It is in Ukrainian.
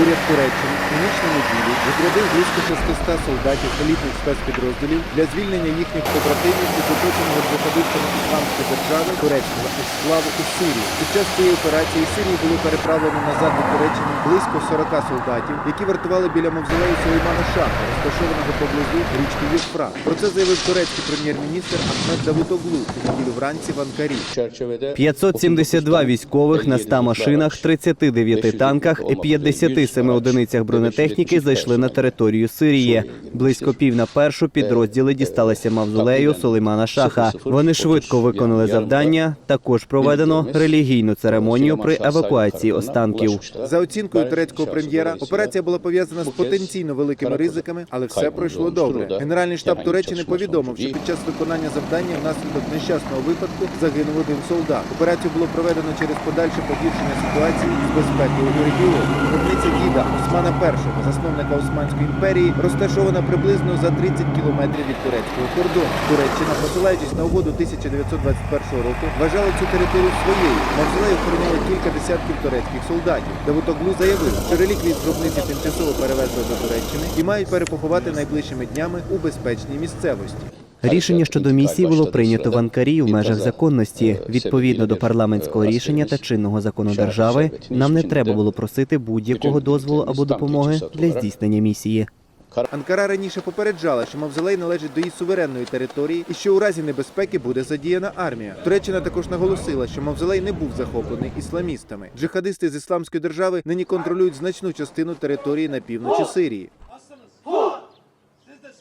Уряд Туреччини у ніч на неділю відрядив близько 600 солдатів елітних спецпідрозділів для звільнення їхніх побратимів із оточеного джихадистами ісламської держави турецького ексклаву у Сирії. Під час цієї операції Сирії було переправлено назад до Туреччини близько 40 солдатів, які вартували біля мавзолею Сулеймана Шаха, розташованого поблизу річки Євфрат. Про це заявив турецький прем'єр-міністр Ахмед Давутоглу у неділю вранці в Анкарі. 572 військових на 100 машинах, 39 танках і 57 одиницях бронетехніки зайшли на територію Сирії. Близько пів на першу підрозділи дісталися мавзолею Сулеймана Шаха. Вони швидко виконали завдання. Також проведено релігійну церемонію при евакуації останків. За оцінкою турецького прем'єра, операція була пов'язана з потенційно великими ризиками, але все пройшло добре. Генеральний штаб Туреччини повідомив, що під час виконання завдання внаслідок нещасного випадку загинув один солдат. Операцію було проведено через подальше погіршення ситуації з безпекою у регіоні. Діда Османа І, засновника Османської імперії, розташована приблизно за 30 кілометрів від турецького кордону. Туреччина, посилаючись на угоду 1921 року, вважала цю територію своєю. Мавзолей охороняли кілька десятків турецьких солдатів. Давутоглу заявив, що реліквії з гробниці тимчасово перевезли до Туреччини і мають перепоховати найближчими днями у безпечній місцевості. Рішення щодо місії було прийнято в Анкарі в межах законності. Відповідно до парламентського рішення та чинного закону держави, нам не треба було просити будь-якого дозволу або допомоги для здійснення місії. Анкара раніше попереджала, що мавзолей належить до її суверенної території і що у разі небезпеки буде задіяна армія. Туреччина також наголосила, що мавзолей не був захоплений ісламістами. Джихадисти з ісламської держави нині контролюють значну частину території на півночі Сирії.